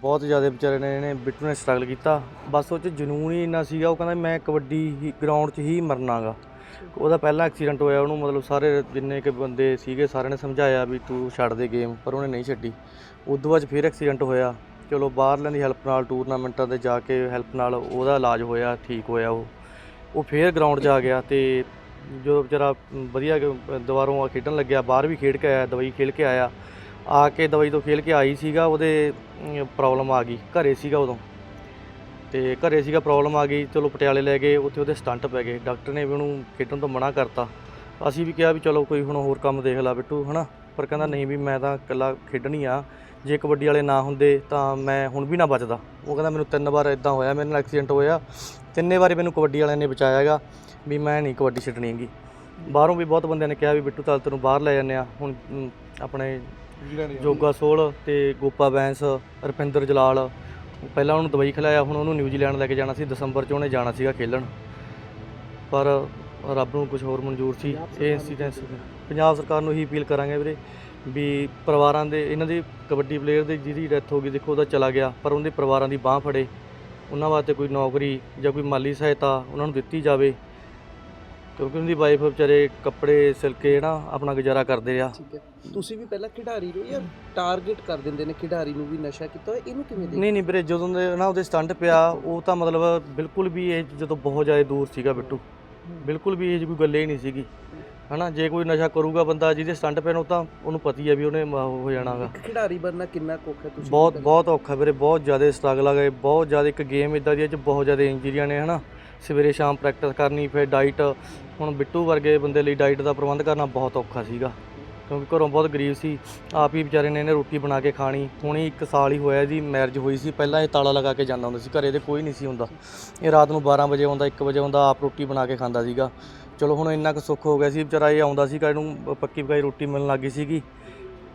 ਬਹੁਤ ਜ਼ਿਆਦਾ ਵਿਚਾਰੇ ਨੇ, ਇਹਨੇ ਬਿੱਟੂ ਨੇ ਸਟਰਗਲ ਕੀਤਾ। ਬਸ ਉਹ ਚ ਜਨੂਨ ਹੀ ਇੰਨਾ ਸੀਗਾ, ਉਹ ਕਹਿੰਦਾ ਮੈਂ ਕਬੱਡੀ ਹੀ ਗਰਾਊਂਡ 'ਚ ਹੀ ਮਰਨਾਗਾ। ਉਹਦਾ ਪਹਿਲਾ ਐਕਸੀਡੈਂਟ ਹੋਇਆ, ਉਹਨੂੰ ਮਤਲਬ ਸਾਰੇ ਜਿੰਨੇ ਕਿ ਬੰਦੇ ਸੀਗੇ, ਸਾਰਿਆਂ ਨੇ ਸਮਝਾਇਆ ਵੀ ਤੂੰ ਛੱਡ ਦੇ ਗੇਮ ਪਰ ਉਹਨੇ ਨਹੀਂ ਛੱਡੀ। ਉਦੋਂ ਬਾਅਦ 'ਚ ਫਿਰ ਐਕਸੀਡੈਂਟ ਹੋਇਆ। ਚਲੋ ਬਾਹਰਲਿਆਂ ਦੀ ਹੈਲਪ ਨਾਲ ਟੂਰਨਾਮੈਂਟਾਂ ਤੇ ਜਾ ਕੇ ਹੈਲਪ ਨਾਲ ਉਹਦਾ ਇਲਾਜ ਹੋਇਆ, ਠੀਕ ਹੋਇਆ ਉਹ। ਉਹ ਫੇਰ ਗਰਾਊਂਡ 'ਚ ਆ ਗਿਆ ਤੇ ਜਦੋਂ ਵਿਚਾਰਾ ਵਧੀਆ ਕ- ਦੁਬਾਰੋਂ ਖੇਡਣ ਲੱਗਿਆ, ਬਾਹਰ ਵੀ ਖੇਡ ਕੇ ਆਇਆ, ਦਵਾਈ ਖੇਡ ਕੇ ਆਇਆ। ਆ ਕੇ ਦਵਾਈ ਤੋਂ ਖੇਲ ਕੇ ਆਈ ਸੀਗਾ, ਉਹਦੇ ਪ੍ਰੋਬਲਮ ਆ ਗਈ, ਘਰੇ ਸੀਗਾ ਉਦੋਂ। ਤੇ ਘਰੇ ਸੀਗਾ ਪ੍ਰੋਬਲਮ ਆ ਗਈ, ਚਲੋ ਪਟਿਆਲੇ ਲੈ ਗਏ, ਉੱਥੇ ਉਹਦੇ ਸਟੰਟ ਪੈ ਗਏ। ਡਾਕਟਰ ਨੇ ਵੀ ਉਹਨੂੰ ਖੇਡਣ ਤੋਂ ਮਨਾ ਕਰਤਾ। ਅਸੀਂ ਵੀ ਕਿਹਾ ਵੀ ਚਲੋ ਕੋਈ ਹੁਣ ਹੋਰ ਕੰਮ ਦੇਖ ਲਾ ਬਿੱਟੂ, ਹਨਾ? ਪਰ ਕਹਿੰਦਾ ਨਹੀਂ ਵੀ ਮੈਂ ਤਾਂ ਇਕੱਲਾ ਖੇਡਣੀ ਆ। ਜੇ ਕਬੱਡੀ ਵਾਲੇ ਨਾ ਹੁੰਦੇ ਤਾਂ ਮੈਂ ਹੁਣ ਵੀ ਨਾ ਬਚਦਾ। ਉਹ ਕਹਿੰਦਾ ਮੈਨੂੰ ਤਿੰਨ ਵਾਰ ਇਦਾਂ ਹੋਇਆ, ਮੇਰੇ ਨਾਲ ਐਕਸੀਡੈਂਟ ਹੋਇਆ। ਤਿੰਨੇ ਵਾਰੀ ਮੈਨੂੰ ਕਬੱਡੀ ਵਾਲਿਆਂ ਨੇ ਬਚਾਇਆ ਹੈਗਾ ਵੀ ਮੈਂ ਨਹੀਂ ਕਬੱਡੀ ਛੱਡਣੀ ਹੈਗੀ। ਬਾਹਰੋਂ ਵੀ ਬਹੁਤ ਬੰਦਿਆਂ ਨੇ ਕਿਹਾ ਵੀ ਬਿੱਟੂ ਚੱਲ ਤੈਨੂੰ ਬਾਹਰ ਲੈ ਜਾਂਦੇ ਆ। ਹੁਣ ਆਪਣੇ ਜੋਗਾ ਸੋਲ ਤੇ ਗੋਪਾ ਬੈਂਸ ਰੁਪਿੰਦਰ ਜਲਾਲ। ਪਹਿਲਾਂ ਉਹਨੂੰ ਦਵਾਈ ਖਿਲਾਇਆ ਹੁਣ ਉਹਨੂੰ ਨਿਊਜ਼ੀਲੈਂਡ ਲੈ ਕੇ ਜਾਣਾ ਸੀ। ਦਸੰਬਰ 'ਚ ਉਹਨੇ ਜਾਣਾ ਸੀਗਾ ਖੇਲਣ। ਪਰ ਰੱਬ ਨੂੰ ਕੁਝ ਹੋਰ ਮਨਜ਼ੂਰ ਸੀ। ਇਹ ਇੰਸੀਡੈਂਸ ਪੰਜਾਬ ਸਰਕਾਰ ਨੂੰ ਇਹੀ ਅਪੀਲ ਕਰਾਂਗੇ ਵੀਰੇ ਵੀ ਪਰਿਵਾਰਾਂ ਦੇ ਇਹਨਾਂ ਦੇ ਕਬੱਡੀ ਪਲੇਅਰ ਦੇ ਜਿਹਦੀ ਡੈਥ ਹੋ ਗਈ ਦੇਖੋ ਉਹਦਾ ਚਲਾ ਗਿਆ ਪਰ ਉਹਦੇ ਪਰਿਵਾਰਾਂ ਦੀ ਬਾਹ ਫੜੇ। ਉਹਨਾਂ ਵਾਸਤੇ ਕੋਈ ਨੌਕਰੀ ਜਾਂ ਕੋਈ ਮਾਲੀ ਸਹਾਇਤਾ ਉਹਨਾਂ ਨੂੰ ਦਿੱਤੀ ਜਾਵੇ। ਕਿਉਂਕਿ ਉਹਦੀ ਵਾਈਫ ਵਿਚਾਰੇ ਕੱਪੜੇ ਸਿਲ ਕੇ ਨਾ ਆਪਣਾ ਗੁਜ਼ਾਰਾ ਕਰਦੇ ਆ ਠੀਕ ਹੈ। ਤੁਸੀਂ ਵੀ ਪਹਿਲਾਂ ਖਿਡਾਰੀ ਰਹੋ ਜਾਂ ਟਾਰਗੇਟ ਕਰ ਦਿੰਦੇ ਨੇ ਖਿਡਾਰੀ ਨੂੰ ਵੀ ਨਸ਼ਾ ਕੀਤਾ ਹੋਇਆ ਇਹਨੂੰ ਕਿਵੇਂ ਦੇਖਦੇ? ਨਹੀਂ ਨਹੀਂ ਵੀਰੇ ਜਦੋਂ ਦੇ ਨਾ ਉਹਦੇ ਸਟੰਟ ਪਿਆ ਉਹ ਤਾਂ ਮਤਲਬ ਬਿਲਕੁਲ ਵੀ ਇਹ ਜਦੋਂ ਬਹੁਤ ਜ਼ਿਆਦਾ ਦੂਰ ਸੀਗਾ ਬਿੱਟੂ। ਬਿਲਕੁਲ ਵੀ ਇਹ 'ਚ ਕੋਈ ਗੱਲ ਹੀ ਨਹੀਂ ਸੀਗੀ। ਹਨਾ ਜੇ ਕੋਈ ਨਸ਼ਾ ਕਰੂਗਾ ਬੰਦਾ ਜਿਹਦੇ ਸਟੰਟ ਪੈਣ ਉਹ ਤਾਂ ਉਹਨੂੰ ਪਤੀ ਹੈ ਵੀ ਉਹਨੇ ਮ- ਉਹ ਹੋ ਜਾਣਾਗਾ ਇੱਕ ਖਿਡਾਰੀ ਬਣਨਾ ਕਿੰਨਾ ਕੁੱਖ ਹੈ ਤੁਸੀਂ ਬਹੁਤ ਬਹੁਤ ਔਖਾ ਵੀਰੇ ਬਹੁਤ ਜ਼ਿਆਦਾ ਸਟਰਗਲ ਆ ਗਏ ਬਹੁਤ ਜ਼ਿਆਦਾ ਇੱਕ ਗੇਮ ਇਦਾਂ ਦੀ ਹੈ ਚ ਬਹੁਤ ਜ਼ਿਆਦਾ ਇੰਜਰੀਆਂ ਨੇ ਹਨਾ। ਸਵੇਰੇ ਸ਼ਾਮ ਪ੍ਰੈਕਟਿਸ ਕਰਨੀ, ਫਿਰ ਡਾਈਟ ਹੁਣ ਬਿੱਟੂ ਵਰਗੇ ਬੰਦੇ ਲਈ ਡਾਈਟ ਦਾ ਪ੍ਰਬੰਧ ਕਰਨਾ ਬਹੁਤ ਔਖਾ ਸੀਗਾ। ਕਿਉਂਕਿ ਘਰੋਂ ਬਹੁਤ ਗਰੀਬ ਸੀ। ਆਪ ਹੀ ਵਿਚਾਰੇ ਨੇ ਇਹਨੇ ਰੋਟੀ ਬਣਾ ਕੇ ਖਾਣੀ। ਹੁਣੀ ਇੱਕ ਸਾਲ ਹੀ ਹੋਇਆ ਇਹਦੀ ਮੈਰਿਜ ਹੋਈ ਸੀ। ਪਹਿਲਾਂ ਇਹ ਤਾਲਾ ਲਗਾ ਕੇ ਜਾਂਦਾ ਹੁੰਦਾ ਸੀ। ਘਰੇ ਦੇ ਕੋਈ ਨਹੀਂ ਸੀ ਹੁੰਦਾ। ਇਹ ਰਾਤ ਨੂੰ 12 ਵਜੇ ਆਉਂਦਾ 1 ਵਜੇ ਆਉਂਦਾ, ਆਪ ਰੋਟੀ ਬਣਾ ਕੇ ਖਾਂਦਾ ਸੀਗਾ। ਚਲੋ ਹੁਣ ਇੰਨਾ ਕੁ ਸੁੱਖ ਹੋ ਗਿਆ ਸੀ। ਵਿਚਾਰਾ ਇਹ ਆਉਂਦਾ ਸੀਗਾ, ਇਹਨੂੰ ਪੱਕੀ ਪਕਾਈ ਰੋਟੀ ਮਿਲਣ ਲੱਗੀ ਸੀਗੀ।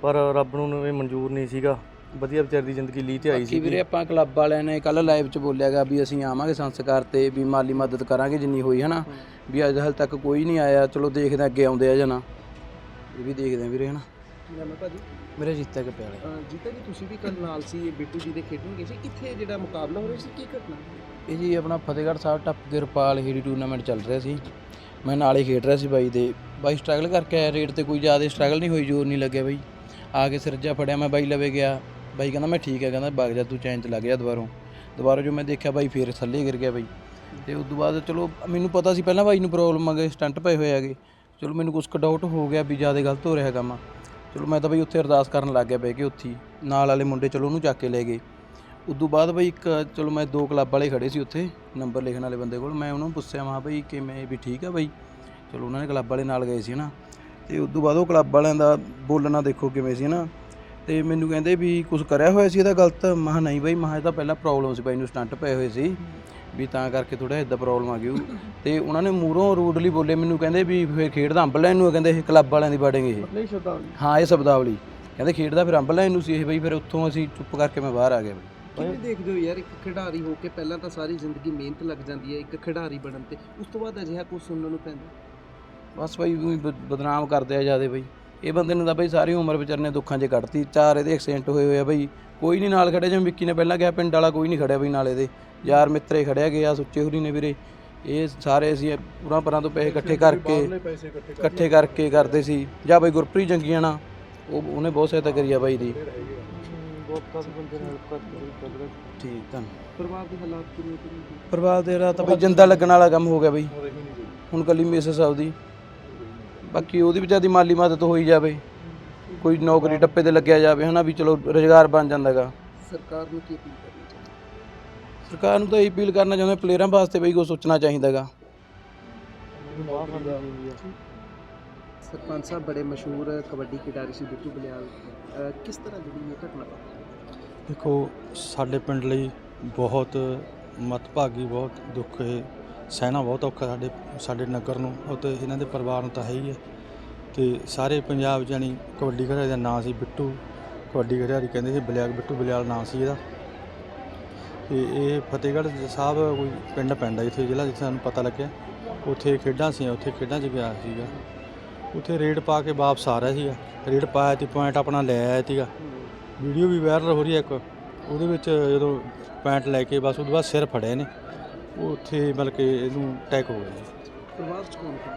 ਪਰ ਰੱਬ ਨੂੰ ਇਹ ਮਨਜ਼ੂਰ ਨਹੀਂ ਸੀਗਾ। ਵਧੀਆ ਵਿਚਾਰੀ ਦੀ ਜ਼ਿੰਦਗੀ ਲੀ ਤੇ ਆਈ ਬਾਕੀ ਸੀ ਵੀਰੇ ਆਪਾਂ ਕਲੱਬ ਵਾਲਿਆਂ ਨੇ ਕੱਲ ਲਾਈਵ 'ਚ ਬੋਲਿਆਗਾ ਵੀ ਅਸੀਂ ਆਵਾਂਗੇ ਸੰਸਕਾਰ ਤੇ ਵੀ ਮਾਲੀ ਮਦਦ ਕਰਾਂਗੇ ਜਿੰਨੀ ਹੋਈ ਹਨਾ? ਵੀ ਅੱਜ ਹਾਲ ਤੱਕ ਕੋਈ ਨਹੀਂ ਆਇਆ। ਚਲੋ ਦੇਖਦੇ ਹਾਂ ਅੱਗੇ ਆਉਂਦੇ ਆ ਜਾਂ ਨਾ। ਇਹ ਵੀ ਦੇਖਦੇ ਆ ਵੀਰੇ ਹਨਾ? ਕੀ ਨਾਮ ਹੈ ਭਾਜੀ? ਮੇਰੇ ਜਿੱਤੇ ਕੇ ਪਿਆਲੇ ਅਹ ਜੀਤਾ ਜੀ ਤੁਸੀਂ ਵੀ ਕੱਲ ਨਾਲ ਸੀ ਇਹ ਬਿੱਟੂ ਜੀ ਦੇ ਖੇਡਣ ਗਏ ਸੀ। ਕਿੱਥੇ ਜਿਹੜਾ ਮੁਕਾਬਲਾ ਹੋ ਰਿਹਾ ਸੀ ਕੀ ਘਟਨਾ? ਇਹ ਜੀ ਆਪਣਾ ਫਤਿਹਗੜ੍ਹ ਸਾਹਿਬ ਟੱਪ ਕੇ ਰਪਾਲ ਹੀੜੀ ਟੂਰਨਾਮੈਂਟ ਚੱਲ ਰਿਹਾ ਸੀ। ਮੈਂ ਨਾਲ ਹੀ ਖੇਡ ਰਿਹਾ ਸੀ ਬਾਈ ਦੇ। ਬਾਈ ਸਟਰਗਲ ਕਰਕੇ ਆਇਆ ਰੇਟ ਤੇ ਕੋਈ ਜ਼ਿਆਦਾ ਸਟਰਗਲ ਨਹੀਂ ਹੋਈ ਜ਼ੋਰ ਨਹੀਂ ਲੱਗਿਆ ਬਾਈ। ਆ ਕੇ ਸਿਰਜਾ ਫੜਿਆ ਮੈਂ ਬਾਈ ਲਵੇ ਗਿਆ। ਬਾਈ ਕਹਿੰਦਾ ਮੈਂ ਠੀਕ ਹੈ, ਕਹਿੰਦਾ ਵਗ ਜਾ ਤੂੰ ਚੈਨ ਚ ਲੱਗ ਜਾ ਦੁਬਾਰੋਂ। ਦੁਬਾਰਾ ਜੋ ਮੈਂ ਦੇਖਿਆ ਬਾਈ ਫੇਰ ਥੱਲੇ ਗਿਰ ਗਿਆ ਬਾਈ। ਤੇ ਉਸ ਤੋਂ ਬਾਅਦ ਚਲੋ ਮੈਨੂੰ ਪਤਾ ਸੀ ਪਹਿਲਾਂ ਬਾਈ ਨੂੰ ਪ੍ਰੋਬਲਮ ਆ ਗਈ ਸਟੰਟ ਪਏ ਹੋਏ ਹੈਗੇ। ਚਲੋ ਮੈਨੂੰ ਕੁਝ ਕੁ ਡਾਊਟ ਹੋ ਗਿਆ ਵੀ ਜ਼ਿਆਦਾ ਗਲਤ ਹੋ ਰਿਹਾ ਕੰਮ। ਚਲੋ ਮੈਂ ਤਾਂ ਬਾਈ ਉੱਥੇ ਅਰਦਾਸ ਕਰਨ ਲੱਗ ਗਿਆ ਬਹਿ ਕੇ ਉੱਥੇ ਹੀ। ਨਾਲ ਵਾਲੇ ਮੁੰਡੇ ਚਲੋ ਉਹਨੂੰ ਚੱਕ ਕੇ ਲੈ ਗਏ। ਉਦੋਂ ਬਾਅਦ ਬਈ ਇੱਕ ਚਲੋ ਮੈਂ ਦੋ ਕਲੱਬ ਵਾਲੇ ਖੜੇ ਸੀ ਉੱਥੇ ਨੰਬਰ ਲਿਖਣ ਵਾਲੇ ਬੰਦੇ ਕੋਲ। ਮੈਂ ਉਹਨੂੰ ਪੁੱਛਿਆ, ਮਾ ਬਈ ਕਿਵੇਂ ਵੀ ਠੀਕ ਆ ਬਾਈ। ਚਲੋ ਉਹਨਾਂ ਨੇ ਕਲੱਬ ਵਾਲੇ ਨਾਲ ਗਏ ਸੀ ਹਨਾ। ਤੇ ਤੋਂ ਬਾਅਦ ਉਹ ਕਲੱਬ ਵਾਲਿਆਂ ਦਾ ਬੋਲਣਾ ਦੇਖੋ ਕਿਵੇਂ ਸੀ ਨਾ ਤੇ ਮੈਨੂੰ ਕਹਿੰਦੇ ਵੀ ਕੁਝ ਕਰਿਆ ਹੋਇਆ ਸੀ ਇਹਦਾ ਗਲਤ। ਮਹਾ ਨਹੀਂ ਬਈ ਮਹਾ ਇਹ ਤਾਂ ਪਹਿਲਾਂ ਪ੍ਰੋਬਲਮ ਸੀ ਬਾਈ ਨੂੰ ਸਟੰਟ ਪਏ ਹੋਏ ਸੀ। ਵੀ ਤਾਂ ਕਰਕੇ ਥੋੜਾ ਇਦਾਂ ਪ੍ਰੋਬਲਮ ਆ ਗਈ। ਉਹ। ਤੇ ਉਹਨਾਂ ਨੇ ਮੂਹਰੋਂ ਰੂਡਲੀ ਬੋਲੇ ਮੈਨੂੰ ਕਹਿੰਦੇ ਵੀ ਫਿਰ ਖੇਡਦਾ ਅੰਬ ਲੈਣ ਨੂੰ ਆ, ਕਹਿੰਦੇ ਇਹ ਕਲੱਬ ਵਾਲਿਆਂ ਦੀ ਬਾੜੇਗੇ ਇਹ। ਨਹੀਂ ਸ਼ਬਦਾਂ ਹਾਂ ਇਹ ਸ਼ਬਦਾਵਲੀ। ਕਹਿੰਦੇ ਖੇਡਦਾ ਫਿਰ ਅੰਬ ਲੈਣ ਨੂੰ ਸੀ ਇਹ ਬਈ ਫਿਰ ਉੱਥੋਂ ਅਸੀਂ ਚੁੱਪ ਕਰਕੇ ਮੈਂ ਬਾਹਰ ਆ ਗਿਆ ਬਈ। ਕਿਵੇਂ ਦੇਖਦੇ ਹੋ ਯਾਰ ਇੱਕ ਖਿਡਾਰੀ ਹੋ ਕੇ ਪਹਿਲਾਂ ਤਾਂ ਸਾਰੀ ਜ਼ਿੰਦਗੀ ਮਿਹਨਤ ਲੱਗ ਜਾਂਦੀ ਹੈ ਇੱਕ ਖਿਡਾਰੀ ਬਣਨ ਤੇ। ਉਸ ਤੋਂ ਬਾਅਦ ਅਜਿਹਾ ਕੁਝ ਸੁਣਨ ਨੂੰ ਪੈਂਦਾ? ਬਸ ਬਈ ਊਂ ਹੀ ਬ- ਬਦਨਾਮ ਕਰਦੇ ਆ ਜਿਆਦੇ ਬਈ। ਇਹ ਬੰਦੇ ਨੂੰ ਤਾਂ ਬਈ ਸਾਰੀ ਉਮਰ ਵਿਚਾਰੇ ਨੇ ਦੁੱਖਾਂ 'ਚ ਕੱਢਤੀ ਚਾਰ ਇਹਦੇ ਐਕਸੀਡੈਂਟ ਹੋਏ ਹੋਏ ਆ ਬਈ। ਕੋਈ ਨਹੀਂ ਨਾਲ ਖੜਿਆ ਜਿਵੇਂ ਵਿੱਕੀ ਨੇ ਪਹਿਲਾਂ ਕਿਹਾ ਪਿੰਡ ਵਾਲਾ ਕੋਈ ਨਹੀਂ ਖੜਿਆ ਬਈ ਨਾਲ ਇਹਦੇ। ਯਾਰ ਮਿੱਤਰੇ ਖੜਿਆ ਗਿਆ ਸੁੱਚੇ ਹੁਰੀ ਨੇ ਵੀਰੇ। ਇਹ ਸਾਰੇ ਅਸੀਂ ਪੂਰਾ ਪਰਾਂ ਤੋਂ ਪੈਸੇ ਇਕੱਠੇ ਕਰਕੇ ਇਕੱਠੇ ਕਰਕੇ ਕਰਦੇ ਸੀ। ਜਾਂ ਬਈ ਗੁਰਪ੍ਰੀਤ ਜੰਗੀਆਂ ਨਾ ਉਹ ਉਹਨੇ ਬਹੁਤ ਸਹਾਇਤਾ ਕਰੀ ਆ ਬਾਈ ਦੀ। ਠੀਕ ਤਾਂ ਪਰਿਵਾਰ ਦੇ ਹਾਲਾਤ ਕਿਵੇਂ ਪਰਿਵਾਰ ਦੇ ਰਾਤ ਬਈ ਜਿੰਦਾ ਲੱਗਣ ਵਾਲਾ ਕੰਮ ਹੋ ਗਿਆ ਬਈ। ਹੁਣ ਕੱਲੀ ਮਿਸਸ ਆਉਦੀ ਬਾਕੀ ਉਹਦੀ ਵਿਚਾਰ ਦੀ ਮਾਲੀ ਮਦਦ ਹੋਈ ਜਾਵੇ ਕੋਈ ਨੌਕਰੀ ਟੱਪੇ ਤੇ ਲੱਗਿਆ ਜਾਵੇ ਹਨਾ ਵੀ ਚਲੋ ਰੋਜ਼ਗਾਰ ਬਣ ਜਾਂਦਾਗਾ ਸਰਕਾਰ ਨੂੰ ਕੀ ਅਪੀਲ ਕਰਨੀ ਚਾਹੀਦੀ? ਸਰਕਾਰ ਨੂੰ ਤਾਂ ਇਹ ਅਪੀਲ ਕਰਨਾ ਚਾਹੁੰਦੇ ਪਲੇਅਰਾਂ ਵਾਸਤੇ ਬਈ ਕੁਛ ਸੋਚਣਾ ਚਾਹੀਦਾਗਾ ਸਰਪੰਚ ਸਾਹਿਬ ਬੜੇ ਮਸ਼ਹੂਰ ਕਬੱਡੀ ਖਿਡਾਰੀ ਸੀ ਬਿੱਟੂ ਬਲਿਆਲ। ਅਹ ਕਿਸ ਤਰ੍ਹਾਂ ਜਿਹੜੀ ਇਹ ਘਟਨਾ ਵਾਪਰੀ? ਦੇਖੋ ਸਾਡੇ ਪਿੰਡ ਲਈ ਬਹੁਤ ਮਤਭਾਗੀ ਬਹੁਤ ਦੁੱਖ ਹੈ ਸਹਿਣਾ ਬਹੁਤ ਔਖਾ ਸਾਡੇ ਸਾਡੇ ਨਗਰ ਨੂੰ, ਉਹ ਤੇ ਇਹਨਾਂ ਦੇ ਪਰਿਵਾਰ ਨੂੰ ਤਾਂ ਹੈ ਹੀ ਹੈ। ਤੇ ਸਾਰੇ ਪੰਜਾਬ ਜਾਨੀ ਕਬੱਡੀ ਖਿਡਾਰੀ ਦਾ ਨਾਂ ਸੀ ਬਿੱਟੂ, ਕਬੱਡੀ ਖਿਡਾਰੀ ਕਹਿੰਦੇ ਸੀ ਬਲਿਆਲ ਬਿੱਟੂ ਬਲਿਆਲ ਨਾਂ ਸੀ ਇਹਦਾ। ਤੇ ਇਹ ਫਤਿਹਗੜ੍ਹ ਸਾਹਿਬ ਕੋਈ ਪਿੰਡ ਪੈਂਦਾ ਇੱਥੇ ਜ਼ਿਲ੍ਹਾ ਜਿੱਥੇ ਸਾਨੂੰ ਪਤਾ ਲੱਗਿਆ। ਉੱਥੇ ਖੇਡਾਂ ਸੀ, ਉੱਥੇ ਖੇਡਾਂ 'ਚ ਗਿਆ ਸੀਗਾ। ਉੱਥੇ ਰੇਡ ਪਾ ਕੇ ਵਾਪਸ ਆ ਰਿਹਾ ਸੀਗਾ। ਰੇਡ ਪਾਇਆ ਤੇ ਪੁਆਇੰਟ ਆਪਣਾ ਲੈ ਆਇਆ ਸੀਗਾ। ਵੀਡੀਓ ਵੀ ਵਾਇਰਲ ਹੋ ਰਹੀ ਹੈ ਇੱਕ। ਉਹਦੇ ਵਿੱਚ ਜਦੋਂ ਪੁਆਇੰਟ ਲੈ ਕੇ ਬਸ, ਉਹਦੇ ਬਾਅਦ ਸਿਰ ਫੜਿਆ ਨੇ। ਉਹ ਉੱਥੇ ਮਤਲਬ ਕਿ ਇਹਨੂੰ ਅਟੈਕ ਹੋ ਗਿਆ ਜੀ। ਪਰਿਵਾਰ ਚ ਕੌਣ ਕੌਣ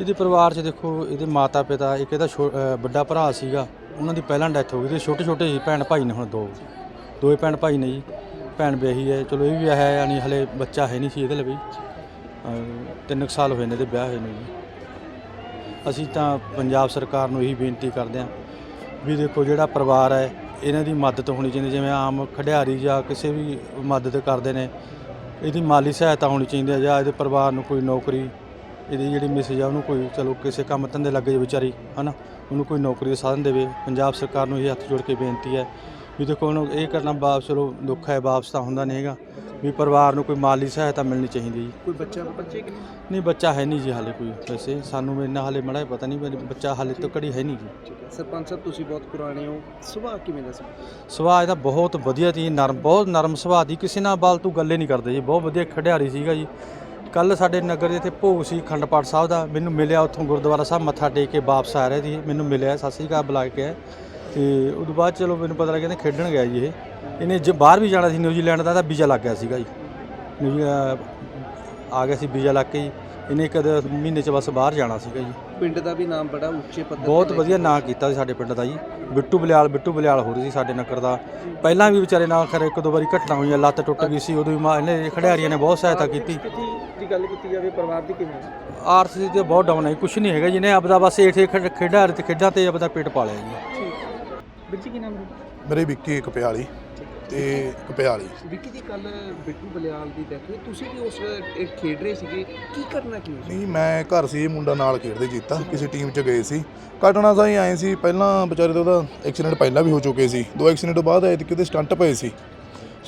ਇਹਦੇ ਪਰਿਵਾਰ 'ਚ ਦੇਖੋ ਇਹਦੇ ਮਾਤਾ ਪਿਤਾ ਇੱਕ ਇਹਦਾ ਛੋ- ਅਹ ਵੱਡਾ ਭਰਾ ਸੀਗਾ ਉਹਨਾਂ ਦੀ ਪਹਿਲਾਂ ਡੈਥ ਹੋ ਗਈ। ਤੇ ਛੋਟੇ ਛੋਟੇ ਹੀ ਭੈਣ ਭਾਈ ਨੇ ਹੁਣ ਦੋ। ਦੋਏ ਭੈਣ ਭਾਈ ਨੇ ਜੀ ਭੈਣ ਵਿਆਹੀ ਹੈ। ਚਲੋ ਇਹ ਵੀ ਵਿਆਹਿਆ ਹੈ ਯਾਨੀ ਹਲੇ ਬੱਚਾ ਹੈ ਨਹੀਂ ਸੀ ਇਹਦੇ ਲਈ। ਵੀ ਅਹ ਤਿੰਨ ਕੁ ਸਾਲ ਹੋਏ ਨੇ ਇਹਦੇ ਵਿਆਹ ਹੋਏ ਨੂੰ ਜੀ। ਅਸੀਂ ਤਾਂ ਪੰਜਾਬ ਸਰਕਾਰ ਨੂੰ ਇਹੀ ਬੇਨਤੀ ਕਰਦੇ ਹਾਂ ਵੀ ਦੇਖੋ ਜਿਹੜਾ ਪਰਿਵਾਰ ਹੈ ਇਹਨਾਂ ਦੀ ਮਦਦ ਹੋਣੀ ਚਾਹੀਦੀ ਜਿਵੇਂ ਆਮ ਖਿਡਾਰੀ ਜਾਂ ਕਿਸੇ ਵੀ ਮਦਦ ਕਰਦੇ ਨੇ ਇਹਦੀ ਮਾਲੀ ਸਹਾਇਤਾ ਹੋਣੀ ਚਾਹੀਦੀ ਹੈ ਜਾਂ ਇਹਦੇ ਪਰਿਵਾਰ ਨੂੰ ਕੋਈ ਨੌਕਰੀ, ਇਹਦੀ ਜਿਹੜੀ ਮਿਸਿਸ ਆ ਉਹਨੂੰ ਕੋਈ ਚਲੋ ਕਿਸੇ ਕੰਮ ਧੰਦੇ ਲੱਗੇ ਜੇ ਵਿਚਾਰੀ, ਹਨਾ? ਉਹਨੂੰ ਕੋਈ ਨੌਕਰੀ ਦਾ ਸਾਧਨ ਦੇਵੇ। ਪੰਜਾਬ ਸਰਕਾਰ ਨੂੰ ਇਹ ਹੱਥ ਜੋੜ ਕੇ ਬੇਨਤੀ ਹੈ ਵੀ ਦੇਖੋ ਉਹਨੂੰ ਇਹ ਕਰਨਾ ਵਾਪਸ ਚਲੋ ਦੁੱਖ ਹੈ ਵਾਪਸ ਤਾਂ ਹੁੰਦਾ ਨਹੀਂ ਹੈਗਾ। ਵੀ ਪਰਿਵਾਰ ਨੂੰ ਕੋਈ ਮਾਲੀ ਸਹਾਇਤਾ ਮਿਲਣੀ ਚਾਹੀਦੀ ਜੀ। ਕੋਈ ਬੱਚਾ ਬੱਚੇ ਕਿ ਨਹੀਂ ਨਹੀਂ ਬੱਚਾ ਹੈ ਨਹੀਂ ਜੀ ਹਾਲੇ ਕੋਈ ਵੈਸੇ। ਸਾਨੂੰ ਇੰਨਾ ਹਾਲੇ ਮੜਾ ਪਤਾ ਨਹੀਂ ਵੀ ਬੱਚਾ ਹਾਲੇ ਤੱਕ ਹੀ ਹੈ ਨਹੀਂ ਜੀ। ਸਰਪੰਚ ਸਾਹਿਬ ਤੁਸੀਂ ਬਹੁਤ ਪੁਰਾਣੇ ਹੋ। ਸੁਭਾਅ ਕਿਵੇਂ ਦਾ ਸੀ? ਸੁਭਾਅ ਇਹਦਾ ਬਹੁਤ ਵਧੀਆ ਸੀ ਨਰਮ ਬਹੁਤ ਨਰਮ ਸੁਭਾਅ ਦੀ। ਕਿਸੇ ਨਾਲ ਬਾਲਤੂ ਗੱਲੇ ਨਹੀਂ ਕਰਦੇ ਜੀ ਬਹੁਤ ਵਧੀਆ ਖਿਡਾਰੀ ਸੀਗਾ ਜੀ। ਕੱਲ ਸਾਡੇ ਨਗਰ ਦੇ ਇੱਥੇ ਭੋਗ ਸੀ ਖੰਡ ਪਾਠ ਸਾਹਿਬ ਦਾ ਮੈਨੂੰ ਮਿਲਿਆ ਉੱਥੋਂ ਗੁਰਦੁਆਰਾ ਸਾਹਿਬ ਮੱਥਾ ਟੇਕ ਕੇ ਵਾਪਸ ਆ ਰਿਹਾ ਸੀ। ਮੈਨੂੰ ਮਿਲਿਆ ਸਤਿ ਸ੍ਰੀ ਅਕਾਲ ਬੁਲਾ ਕੇ ਤੇ ਉਦੋਂ ਬਾਅਦ ਚਲੋ ਮੈਨੂੰ ਪਤਾ ਲੱਗਿਆ ਕਹਿੰਦੇ ਖੇਡਣ ਗਿਆ ਜੀ ਇਹ। ਇਹਨੇ ਜੇ ਬਾਹਰ ਵੀ ਜਾਣਾ ਸੀ ਨਿਊਜ਼ੀਲੈਂਡ ਦਾ ਤਾਂ ਵੀਜ਼ਾ ਲੱਗ ਗਿਆ ਸੀਗਾ ਜੀ। ਨਿਊਜ਼ੀ ਅਹ ਆ ਗਿਆ ਸੀ ਵੀਜ਼ਾ ਲੱਗ ਕੇ ਜੀ। ਇਹਨੇ ਇੱਕ ਅੱਧੇ ਮਹੀਨੇ ਚ ਬਸ ਬਾਹਰ ਜਾਣਾ ਸੀਗਾ ਜੀ। ਪਿੰਡ ਦਾ ਵੀ ਨਾਮ ਬੜਾ ਉੱਚੇ ਪੱਧਰ ਬਹੁਤ ਵਧੀਆ ਨਾਂ ਕੀਤਾ ਸੀ ਸਾਡੇ ਪਿੰਡ ਦਾ ਜੀ। ਬਿੱਟੂ ਬਲਿਆਲ ਬਿੱਟੂ ਬਲਿਆਲ ਹੋ ਰਹੀ ਸੀ ਸਾਡੇ ਨਗਰ ਦਾ। ਪਹਿਲਾਂ ਵੀ ਵਿਚਾਰੇ ਨਾਲ ਖਰੇ ਇੱਕ ਦੋ ਵਾਰੀ ਘਟਨਾ ਹੋਈਆਂ ਲੱਤ ਟੁੱਟ ਗਈ ਸੀ ਉਦੋਂ ਵੀ ਮਾ- ਇਹਨੇ ਖਿਡਾਰੀਆਂ ਨੇ ਬਹੁਤ ਸਹਾਇਤਾ ਕੀਤੀ। ਦੀ ਗੱਲ ਕੀਤੀ ਜਾਵੇ ਪਰਿਵਾਰ ਦੀ ਕਿਵੇਂ? ਦੀ ਤੇ ਬਹੁਤ ਡਾਊਨ ਹੈ ਕੁਝ ਨਹੀਂ ਹੈਗਾ ਜਿਹਨੇ ਆਪਦਾ ਬਸ ਏਠੇ ਖਿਡਾਰੀ ਤੇ ਖੇਡਾਂ ਤੇ ਆਪਦਾ ਪੇਟ ਪਾਲਿਆ ਜੀ। ਜੀ ਕੀ ਨਾਮ ਹੈ? ਮੇਰੇ ਵਿੱਕੀ ਕਪਿਆਲੀ ਤੇ ਕਪਿਆਲੀ ਵਿੱਕੀ ਦੀ ਕੱਲ ਬਿੱਟੂ ਬਲਿਆਲ ਦੀ ਡੈਥ ਹੋਈ। ਤੁਸੀਂ ਵੀ ਉਸ ਖੇਡ ਰਹੇ ਸੀਗੇ। ਕੀ ਕਰਨਾ ਕੀ ਸੀ ਨਹੀਂ ਮੈਂ ਘਰ ਸੀ ਇਹ ਮੁੰਡਾ ਨਾਲ ਖੇਡਦੇ ਜੀਤਾ। ਕਿਸੇ ਟੀਮ 'ਚ ਗਏ ਸੀ। ਘਟਨਾ ਸਾਈ ਆਏ ਸੀ ਪਹਿਲਾਂ ਵਿਚਾਰੇ ਦਾ ਉਹਦਾ ਐਕਸੀਡੈਂਟ ਪਹਿਲਾਂ ਵੀ ਹੋ ਚੁੱਕੇ ਸੀ। ਦੋ ਐਕਸੀਡੈਂਟ ਤੋਂ ਬਾਅਦ ਐਤਕੀ ਉਹਦੇ ਸਟੰਟ ਪਏ ਸੀ।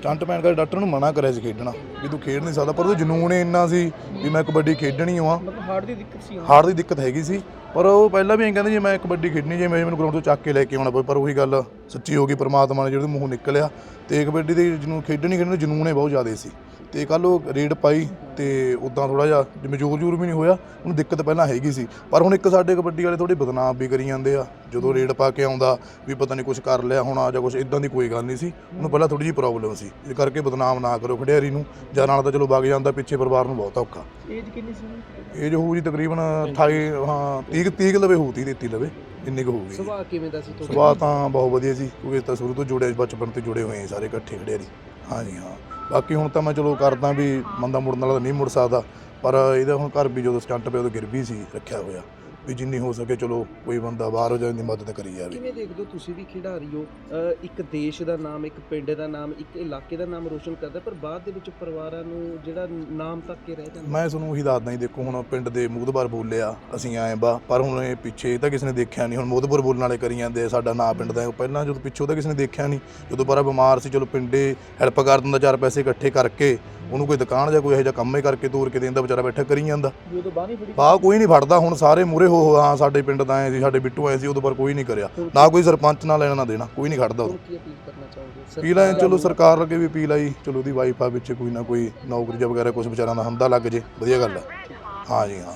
ਸਟੰਟ ਪੈਣ ਕਰਕੇ ਡਾਕਟਰ ਨੂੰ ਮਨਾ ਕਰਿਆ ਸੀ ਖੇਡਣਾ ਵੀ ਤੂੰ ਖੇਡ ਨਹੀਂ ਸਕਦਾ ਪਰ ਉਹ ਜਨੂਨ ਹੀ ਇੰਨਾ ਸੀ ਵੀ ਮੈਂ ਕਬੱਡੀ ਖੇਡਣੀ ਆ ਮਤਲਬ ਹਾਰਟ ਦੀ ਦਿੱਕਤ ਸੀ ਹਾਰਟ ਦੀ ਦਿੱਕਤ ਹੈਗੀ ਸੀ ਪਰ ਉਹ ਪਹਿਲਾਂ ਵੀ ਐਂ ਕਹਿੰਦੇ ਜੇ ਮੈਂ ਕਬੱਡੀ ਖੇਡਣੀ ਜੇ ਮੈਨੂੰ ਗਰਾਊਂਡ ਤੋਂ ਚੱਕ ਕੇ ਲੈ ਕੇ ਆਉਣਾ ਪਵੇ ਪਰ ਉਹੀ ਗੱਲ ਸੱਚੀ ਹੋ ਗਈ ਪ੍ਰਮਾਤਮਾ ਨੇ ਜਿਹੜੇ ਮੂੰਹੋਂ ਨਿਕਲਿਆ। ਤੇ ਕਬੱਡੀ ਦੇ ਜਿਹਨੂੰ ਖੇਡਣੀ ਖੇਡਣੀ ਜਨੂਨ ਹੀ ਬਹੁਤ ਜ਼ਿਆਦਾ ਸੀ। ਤੇ ਕੱਲ ਉਹ ਰੇਡ ਪਾਈ ਤੇ ਉਦਾਂ ਥੋੜਾ ਜਿਹਾ ਜਿਵੇਂ ਜ਼ੋਰ ਜ਼ੂਰ ਵੀ ਨਹੀਂ ਹੋਇਆ ਉਹਨੂੰ ਦਿੱਕਤ ਪਹਿਲਾਂ ਹੈਗੀ ਸੀ। ਪਰ ਹੁਣ ਇੱਕ ਸਾਡੇ ਕਬੱਡੀ ਵਾਲੇ ਥੋੜੇ ਬਦਨਾਮ ਵੀ ਕਰੀ ਜਾਂਦੇ ਆ। ਜਦੋਂ ਰੇਡ ਪਾ ਕੇ ਆਉਂਦਾ ਵੀ ਪਤਾ ਨਹੀਂ ਕੁਝ ਕਰ ਲਿਆ ਹੋਣਾ ਜਾਂ ਕੁਝ ਇਦਾਂ ਦੀ ਕੋਈ ਗੱਲ ਨਹੀਂ ਸੀ। ਉਹਨੂੰ ਪਹਿਲਾਂ ਥੋੜੀ ਜਿਹੀ ਪ੍ਰੋਬਲਮ ਸੀ। ਇਸ ਕਰਕੇ ਬਦਨਾਮ ਨਾ ਕਰੋ ਖਿਡਾਰੀ ਨੂੰ। ਜਾਂ ਨਾਲ ਤਾਂ ਚਲੋ ਵਗ ਜਾਂਦਾ ਪਿੱਛੇ ਪਰਿਵਾਰ ਨੂੰ ਬਹੁਤ ਔਖਾ। ਏਜ ਕਿੰਨੀ ਸੀ? ਏਜ ਹੋਊ ਜੀ ਤਕਰੀਬਨ 28 ਹਾਂ 30 30 ਲਵੇ ਹੋਊ 30 33 ਲਵੇ। ਇੰਨੀ ਕੁ ਹੋਊਗੀ ਸੁਭਾਅ ਕਿਵੇਂ ਦਾ ਸੀ ਤੁਹਾਡਾ? ਸੁਭਾਅ ਤਾਂ ਬਹੁਤ ਵਧੀਆ ਸੀ ਕਿਉਂਕਿ ਤਾਂ ਸ਼ੁਰੂ ਤੋਂ ਜੁੜੇ ਬਚਪਨ ਤੋਂ ਜੁੜੇ ਹੋਏ ਸਾਰੇ ਇਕੱਠੇ ਖੜਿਆਰੀ ਹਾਂਜੀ ਹਾਂ। ਬਾਕੀ ਹੁਣ ਤਾਂ ਮੈਂ ਚਲੋ ਕਰਦਾ ਵੀ ਬੰਦਾ ਮੁੜਨ ਵਾਲਾ ਤਾਂ ਨਹੀਂ ਮੁੜ ਸਕਦਾ, ਪਰ ਇਹਦਾ ਹੁਣ ਘਰ ਵੀ ਜਦੋਂ ਸਟੰਟ ਪਿਆ ਉਦੋਂ ਗਿਰ ਵੀ ਸੀ, ਰੱਖਿਆ ਹੋਇਆ। ਵੀ ਜਿੰਨੀ ਹੋ ਸਕੇ ਚਲੋ ਕੋਈ ਬੰਦਾ ਬਾਹਰ ਹੋ ਜਾਏ ਦੀ ਮਦਦ ਕਰੀ ਜਾਵੇ। ਕਿਵੇਂ ਦੇਖਦੇ ਹੋ ਤੁਸੀਂ ਵੀ ਖਿਡਾਰੀ ਹੋ? ਅਹ ਇੱਕ ਦੇਸ਼ ਦਾ ਨਾਮ ਇੱਕ ਪਿੰਡ ਦਾ ਨਾਮ ਇੱਕ ਇਲਾਕੇ ਦਾ ਨਾਮ ਰੋਸ਼ਨ ਕਰਦਾ ਪਰ ਬਾਅਦ ਦੇ ਵਿੱਚ ਪਰਿਵਾਰਾਂ ਨੂੰ ਜਿਹੜਾ ਨਾਮ ਤੱਕ ਕੇ ਰਹਿ ਜਾਂਦਾ ਮੈਂ ਤੁਹਾਨੂੰ ਉਹੀ ਦੱਸਦਾ ਦੇਖੋ ਹੁਣ ਪਿੰਡ ਦੇ ਮੂਦਬਾਰ ਬੋਲਿਆ ਅਸੀਂ ਆਏ ਬਾ ਪਰ ਹੁਣ ਇਹ ਪਿੱਛੇ ਇਹ ਤਾਂ ਕਿਸੇ ਨੇ ਦੇਖਿਆ ਨਹੀਂ ਹੁਣ ਮੂਦਬਾਰ ਬੋਲਣ ਵਾਲੇ ਕਰੀ ਜਾਂਦੇ ਆ, ਸਾਡਾ ਨਾਂ ਪਿੰਡ ਦਾ ਹੈ। ਪਹਿਲਾਂ ਜਦੋਂ ਪਿੱਛੋਂ ਤਾਂ ਕਿਸੇ ਨੇ ਦੇਖਿਆ ਨਹੀਂ ਜਦੋਂ ਬਾਰਾ ਬਿਮਾਰ ਸੀ ਚਲੋ ਪਿੰਡੇ ਹੈਲਪ ਕਰ ਦਿੰਦਾ ਚਾਰ ਪੈਸੇ ਇਕੱਠੇ ਕਰਕੇ ਉਹਨੂੰ ਕੋਈ ਦੁਕਾਨ ਜਾਂ ਕੋਈ ਇਹੋ ਜਿਹਾ ਕੰਮ ਹੀ ਕਰਕੇ ਤੋਰ ਕੇ ਦਿੰਦਾ ਵਿਚਾਰਾ ਬੈਠਾ ਕਰੀ ਜਾਂਦਾ। ਜਦੋਂ ਬਾਹਰ ਨਹੀਂ ਫੜੀ। ਬਾਹ ਕੋਈ ਨਹੀਂ ਫੜਦਾ ਹੁਣ ਸਾਰੇ ਮੂਰੇ ਹੋ ਹੋ, ਹਾਂ ਸਾਡੇ ਪਿੰਡ ਦਾ ਆਏ ਸੀ ਸਾਡੇ ਬਿੱਟੂ ਆਏ ਸੀ ਉਦੋਂ ਪਰ ਕੋਈ ਨਹੀਂ ਕਰਿਆ। ਨਾ ਕੋਈ ਸਰਪੰਚ ਨਾਲ ਲੈਣਾ ਨਾ ਦੇਣਾ ਕੋਈ ਨਹੀਂ ਖੜਦਾ ਉਦੋਂ। ਕੀ ਅਪੀਲ ਕਰਨਾ ਚਾਹੋਗੇ? ਅਪੀਲ ਹੈ ਚਲੋ ਸਰਕਾਰ ਅੱਗੇ ਵੀ ਅਪੀਲ ਆਈ ਚਲੋ ਉਹਦੀ ਵਾਈਫ ਆ ਵਿੱਚ ਕੋਈ ਨਾ ਕੋਈ ਨੌਕਰੀ ਜਾਂ ਵਗੈਰਾ ਕੁਝ ਵਿਚਾਰਾਂ ਦਾ ਹਮਦਾ ਲੱਗ ਜੇ ਵਧੀਆ ਗੱਲ ਹੈ ਹਾਂ ਜੀ ਹਾਂ।